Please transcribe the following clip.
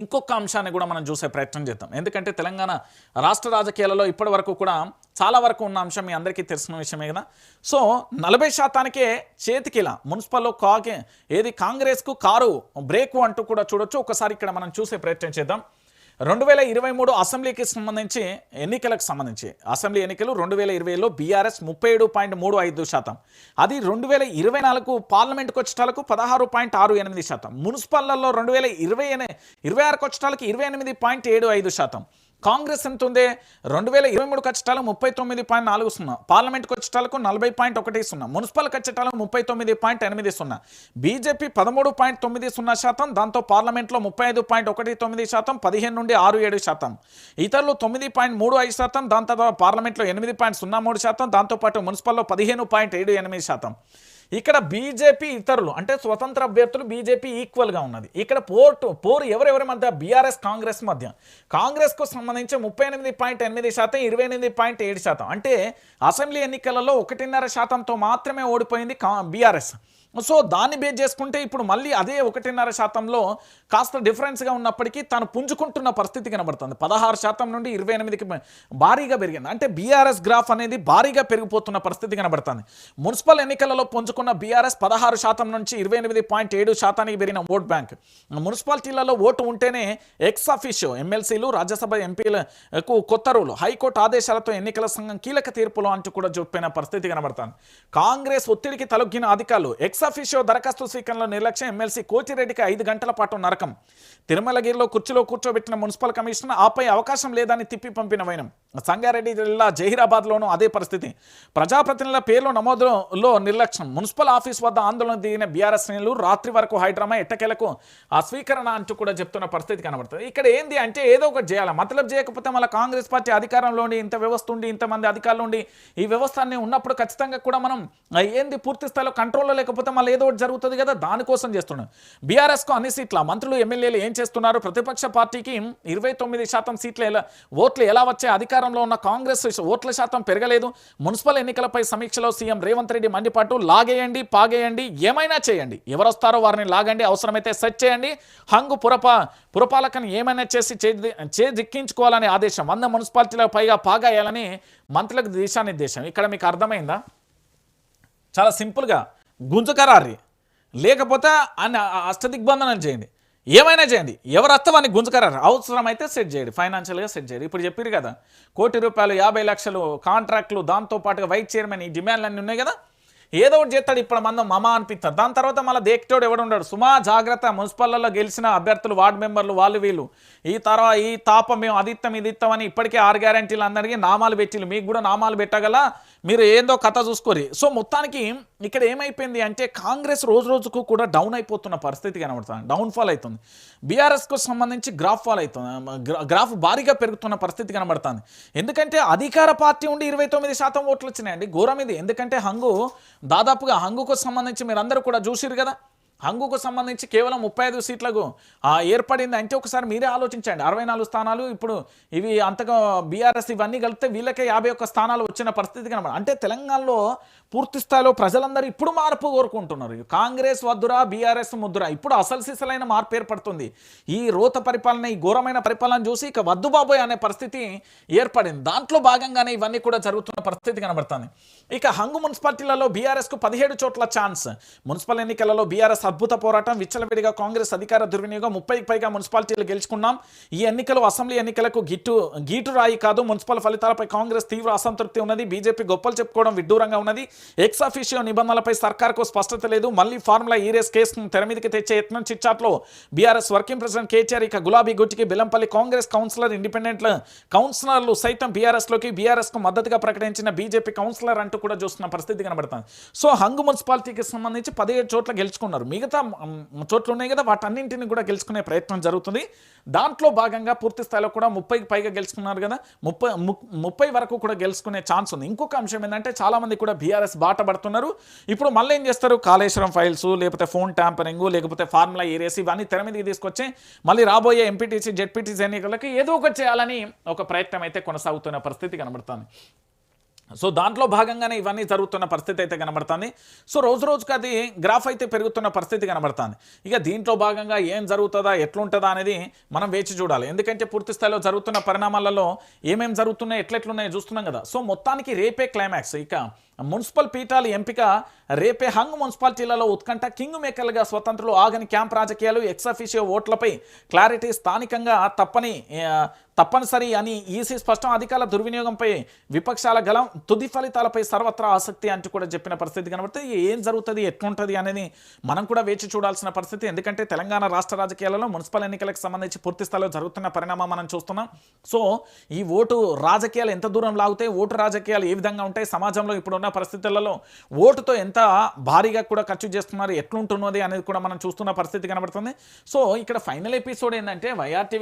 ఇంకొక అంశాన్ని కూడా మనం చూసే ప్రయత్నం చేద్దాం. ఎందుకంటే తెలంగాణ రాష్ట్ర రాజకీయాలలో ఇప్పటి వరకు కూడా చాలా వరకు ఉన్న అంశం మీ అందరికీ తెలిసిన విషయమే కదా. సో నలభై శాతానికే చేతికిలా మున్సిపల్లో కాకే ఏది కాంగ్రెస్కు కారు బ్రేకు అంటూ కూడా చూడొచ్చు. ఒకసారి ఇక్కడ మనం చూసే ప్రయత్నం చేద్దాం. రెండు వేల ఇరవై మూడు అసెంబ్లీకి సంబంధించి ఎన్నికలకు సంబంధించి అసెంబ్లీ ఎన్నికలు రెండు వేల ఇరవైలో బీఆర్ఎస్ ముప్పై ఏడు పాయింట్ మూడు ఐదు శాతం. అది రెండు వేల ఇరవై నాలుగు పార్లమెంట్కి వచ్చేటాలకు పదహారు పాయింట్ ఆరు ఎనిమిది శాతం. మున్సిపల్లలో రెండు వేల ఇరవై ఇరవై ఆరుకు వచ్చేటాలకు ఇరవై ఎనిమిది పాయింట్ ఏడు ఐదు శాతం. కాంగ్రెస్ ఎంత ఉంది? రెండు వేల ఇరవై మూడు ఖచ్చితాలు ముప్పై తొమ్మిది పాయింట్ నాలుగు సున్నా. పార్లమెంట్ ఖచ్చితాలకు నలభై పాయింట్ ఒకటి సున్నా. మున్సిపల్ ఖచ్చితాలకు ముప్పై తొమ్మిది పాయింట్ ఎనిమిది సున్నా. బీజేపీ పదమూడు పాయింట్ తొమ్మిది సున్నా శాతం దాంతో పార్లమెంట్లో ముప్పై ఐదు పాయింట్ ఒకటి తొమ్మిది శాతం పదిహేను నుండి ఆరు ఏడు శాతం. ఇతరులు తొమ్మిది పాయింట్ మూడు ఐదు శాతం దాని తర్వాత పార్లమెంట్లో ఎనిమిది పాయింట్ సున్నా మూడు శాతం దాంతోపాటు మున్సిపల్లో పదిహేను పాయింట్ ఏడు ఎనిమిది శాతం. ఇక్కడ బీజేపీ ఇతరులు అంటే స్వతంత్ర అభ్యర్థులు బీజేపీ ఈక్వల్గా ఉన్నది. ఇక్కడ పోర్టు పోరు ఎవరెవరి మధ్య? బీఆర్ఎస్ కాంగ్రెస్ మధ్య. కాంగ్రెస్కు సంబంధించి ముప్పై ఎనిమిది పాయింట్ ఎనిమిది శాతం ఇరవై ఎనిమిది పాయింట్ ఏడు శాతం. అంటే అసెంబ్లీ ఎన్నికలలో ఒకటిన్నర శాతంతో మాత్రమే ఓడిపోయింది కా బీఆర్ఎస్. సో దాన్ని బేస్ చేసుకుంటే ఇప్పుడు మళ్ళీ అదే ఒకటిన్నర శాతంలో కాస్త డిఫరెన్స్గా ఉన్నప్పటికీ తాను పుంజుకుంటున్న పరిస్థితి కనబడుతుంది. పదహారు శాతం నుండి ఇరవై ఎనిమిదికి భారీగా పెరిగింది. అంటే బీఆర్ఎస్ గ్రాఫ్ అనేది భారీగా పెరిగిపోతున్న పరిస్థితి కనబడుతుంది. మున్సిపల్ ఎన్నికలలో పుంజుకున్న బీఆర్ఎస్ పదహారు శాతం నుంచి ఇరవై ఎనిమిది పాయింట్ ఏడు శాతానికి పెరిగిన ఓట్ బ్యాంక్. మున్సిపాలిటీలలో ఓటు ఉంటేనే ఎక్స్ అఫీషియో ఎమ్మెల్సీలు రాజ్యసభ ఎంపీలకు కొత్త రూలు. హైకోర్టు ఆదేశాలతో ఎన్నికల సంఘం కీలక తీర్పులు అంటూ కూడా చూపిన పరిస్థితి కనబడుతుంది. కాంగ్రెస్ ఒత్తిడికి తలొగ్గిన అధికారులు ఎక్స్ అఫీషియో దరఖాస్తు స్వీకరణలో నిర్లక్ష్యం ఎమ్మెల్సీ కోచిరెడ్డికి ఐదు గంటల పాటు నరకం. తిరుమలగిరిలో కుర్చీలో కూర్చోబెట్టిన మున్సిపల్ కమిషనర్ ఆపై అవకాశం లేదని తిప్పి పంపిన వైనం. సంగారెడ్డి జిల్లా జహీరాబాద్లోనూ అదే పరిస్థితి. ప్రజాప్రతినిధుల పేర్లు నమోదులో నిర్లక్ష్యం. మున్సిపల్ ఆఫీస్ వద్ద ఆందోళన దిగిన బీఆర్ఎస్ శ్రేణులు రాత్రి వరకు హైడ్రామా ఎట్టకేలకు ఆ స్వీకరణ అంటూ కూడా చెప్తున్న పరిస్థితి కనబడుతుంది. ఇక్కడ ఏంది అంటే ఏదో ఒకటి చేయాలి. మతలబ్ చేయకపోతే మళ్ళీ కాంగ్రెస్ పార్టీ అధికారంలో ఉండి ఇంత వ్యవస్థ ఉండి ఇంతమంది అధికారులు ఉండి ఈ వ్యవస్థ ఉన్నప్పుడు ఖచ్చితంగా కూడా మనం ఏంది పూర్తి స్థాయిలో కంట్రోల్లో లేకపోతే మళ్ళీ ఏదో ఒకటి జరుగుతుంది కదా దానికోసం చేస్తున్నాడు. బీఆర్ఎస్కు అన్ని సీట్ల మంత్రులు ఎమ్మెల్యేలు ఏం చేస్తున్నారు? ప్రతిపక్ష పార్టీకి ఇరవై తొమ్మిది శాతం సీట్లు ఎలా ఓట్లు ఎలా వచ్చే అధికారంలో ఉన్న కాంగ్రెస్ ఓట్ల శాతం పెరగలేదు. మున్సిపల్ ఎన్నికలపై సమీక్షలో సీఎం రేవంత్ రెడ్డి మండిపాటు లాగేయండి పాగేయండి ఏమైనా చేయండి. ఎవరొస్తారో వారిని లాగండి అవసరమైతే సెట్ చేయండి. హంగు పురపా పురపాలకని ఏమైనా చేసి చేది- చేజిక్కించుకోవాలనే ఆదేశం. వంద మున్సిపాలిటీలకు పైగా పాగాయాలని మంత్రులకు దిశానిర్దేశం. ఇక్కడ మీకు అర్థమైందా? చాలా సింపుల్గా గుంజకరారి లేకపోతే ఆయన అష్టదిగ్బంధనం చేయండి. ఏమైనా చేయండి. ఎవరు వస్తే వాడిని గుంజుకరారు అవసరమైతే సెట్ చేయండి. ఫైనాన్షియల్గా సెట్ చేయండి. ఇప్పుడు చెప్పారు కదా కోటి రూపాయలు యాభై లక్షలు కాంట్రాక్ట్లు దాంతో పాటుగా వైస్ చైర్మన్ ఈ డిమాండ్లు అన్నీ ఉన్నాయి కదా? ఏదో ఒకటి చేస్తాడు ఇప్పుడు మనం మమ అనిపిస్తారు దాని తర్వాత మళ్ళీ దేక్టోడు ఎవడు ఉండడు సుమా జాగ్రత్త మున్సిపల్లో గెలిచిన అభ్యర్థులు వార్డు మెంబర్లు వాళ్ళు వీళ్ళు. ఈ తర్వాత ఈ తాపం మేము అదిత్తం ఇదిత్తం అని ఇప్పటికే ఆరు గ్యారంటీలు అందరికీ నామాలు పెట్టిలు మీకు కూడా నామాలు పెట్టగల మీరు ఏందో కథ చూసుకోరి. సో మొత్తానికి ఇక్కడ ఏమైపోయింది అంటే కాంగ్రెస్ రోజు రోజుకు కూడా డౌన్ అయిపోతున్న పరిస్థితి కనబడుతుంది. డౌన్ఫాల్ అవుతుంది. బీఆర్ఎస్కు సంబంధించి గ్రాఫ్ ఫాల్ అవుతుంది. గ్రాఫ్ భారీగా పెరుగుతున్న పరిస్థితి కనబడుతుంది. ఎందుకంటే అధికార పార్టీ ఉండి ఇరవై తొమ్మిది శాతం ఓట్లు వచ్చినాయండి. ఘోరం ఇది. ఎందుకంటే హంగు దాదాపుగా హంగుకు సంబంధించి మీరందరూ కూడా చూసిరు కదా? హంగుకు సంబంధించి కేవలం ముప్పై ఐదు సీట్లకు ఏర్పడింది అంటే ఒకసారి మీరే ఆలోచించండి. అరవై నాలుగు స్థానాలు ఇప్పుడు ఇవి అంతగా బీఆర్ఎస్ ఇవన్నీ కలిపితే వీళ్ళకే యాభై ఒక్క స్థానాలు వచ్చిన పరిస్థితి కనబడి అంటే తెలంగాణలో పూర్తి స్థాయిలో ప్రజలందరూ ఇప్పుడు మార్పు కోరుకుంటున్నారు. కాంగ్రెస్ వద్దురా బీఆర్ఎస్ ముద్దురా. ఇప్పుడు అసలు సిసలైన మార్పు ఏర్పడుతుంది. ఈ రోత పరిపాలన ఈ ఘోరమైన పరిపాలన చూసి ఇక వద్దు బాబోయ్ అనే పరిస్థితి ఏర్పడింది. దాంట్లో భాగంగానే ఇవన్నీ కూడా జరుగుతున్న పరిస్థితి కనబడుతుంది. ఇక హంగు మున్సిపాలిటీలలో బీఆర్ఎస్కు పదిహేడు చోట్ల ఛాన్స్. మున్సిపల్ ఎన్నికలలో బీఆర్ఎస్ అద్భుత పోరాటం. విచ్చలవిడిగా కాంగ్రెస్ అధికార దుర్వినియోగం. ముప్పైకి పైగా మున్సిపాలిటీలు గెలుచుకున్నాం. ఈ ఎన్నికలు అసెంబ్లీ ఎన్నికలకు గిట్టు గీటు రాయి కాదు. మున్సిపల్ ఫలితాలపై కాంగ్రెస్ తీవ్ర అసంతృప్తి ఉన్నది. బీజేపీ గొప్పలు చెప్పుకోవడం విడ్డూరంగా ఉన్నది. ఎక్స్ నిబంధనలపై సర్కార్కు స్పష్టత లేదు. మళ్ళీ ఫార్ములా ఈరేస్ కేసును తెర మీదకి తెచ్చే యత్నం చిట్చాట్లో బీఆర్ఎస్ వర్కింగ్ ప్రెసిడెంట్ కేటీఆర్ ఇక గులాబీ గుట్టికి బెల్లంపల్లి కాంగ్రెస్ కౌన్సిలర్ ఇండిపెండెంట్ కౌన్సిలర్లు సైతం బీఆర్ఎస్లోకి బీఆర్ఎస్కు మద్దతుగా ప్రకటించిన బీజేపీ కౌన్సిలర్ అంటూ కూడా చూస్తున్న పరిస్థితి కనబడుతుంది. సో హంగు మున్సిపాలిటీకి సంబంధించి పదిహేడు చోట్ల గెలుచుకున్నారు. మిగతా చోట్లు ఉన్నాయి కదా వాటన్నింటిని కూడా గెలుచుకునే ప్రయత్నం జరుగుతుంది. దాంట్లో భాగంగా పూర్తి స్థాయిలో కూడా ముప్పైకి పైగా గెలుచుకున్నారు కదా ముప్పై ముప్పై వరకు కూడా గెలుచుకునే ఛాన్స్ ఉంది. ఇంకొక అంశం ఏంటంటే చాలామంది కూడా బీఆర్ఎస్ బాట పడుతున్నారు. ఇప్పుడు మళ్ళీ ఏం చేస్తారు? కాళేశ్వరం ఫైల్స్ లేకపోతే ఫోన్ ట్యాంపరింగ్ లేకపోతే ఫార్ములా ఏరియాస్ ఇవన్నీ తెర మీదకి తీసుకొచ్చి మళ్ళీ రాబోయే ఎంపీటీసీ జెడ్పీటీసీ ఎన్నికలకి ఏదో ఒకటి చేయాలని ఒక ప్రయత్నం అయితే కొనసాగుతున్న పరిస్థితి కనబడుతుంది. సో దాంట్లో భాగంగానే ఇవన్నీ జరుగుతున్న పరిస్థితి అయితే కనబడుతుంది. సో రోజు రోజుకి అది గ్రాఫ్ అయితే పెరుగుతున్న పరిస్థితి కనబడుతుంది. ఇక దీంట్లో భాగంగా ఏం జరుగుతుందా ఎట్లుంటుందా అనేది మనం వేచి చూడాలి. ఎందుకంటే పూర్తి స్థాయిలో జరుగుతున్న పరిణామాలలో ఏమేమి జరుగుతున్నాయి ఎట్లెట్లున్నాయో చూస్తున్నాం కదా. సో మొత్తానికి రేపే క్లైమాక్స్. ఇక మున్సిపల్ పీఠాల ఎంపిక రేపే హంగ్ మున్సిపాలిటీలలో ఉత్కంఠ కింగ్ మేకర్లుగా స్వతంత్రులు ఆగని క్యాంప్ రాజకీయాలు ఎక్సఫిషియో ఓట్లపై క్లారిటీ స్థానికంగా తప్పని తప్పనిసరి అని ఈసీ స్పష్టం అధికారుల దుర్వినియోగంపై విపక్షాల గలం తుది ఫలితాలపై సర్వత్రా ఆసక్తి అంటూ కూడా చెప్పిన పరిస్థితి కనబడితే ఏం జరుగుతుంది ఎట్లుంటుంది అనేది మనం కూడా వేచి చూడాల్సిన పరిస్థితి. ఎందుకంటే తెలంగాణ రాష్ట్ర రాజకీయాలలో మున్సిపల్ ఎన్నికలకు సంబంధించి పూర్తి స్థాయిలో జరుగుతున్న పరిణామం మనం చూస్తున్నాం. సో ఈ ఓటు రాజకీయాలు ఎంత దూరం లాగుతాయి ఓటు రాజకీయాలు ఏ విధంగా ఉంటాయి సమాజంలో ఇప్పుడున్న పరిస్థితులలో ఓటుతో ఎంత భారీగా కూడా ఖర్చు చేస్తున్నారు ఎట్లుంటున్నది అనేది కూడా మనం చూస్తున్న పరిస్థితి కనబడుతుంది. సో ఇక్కడ ఫైనల్ ఎపిసోడ్ ఏంటంటే వైఆర్టీవీ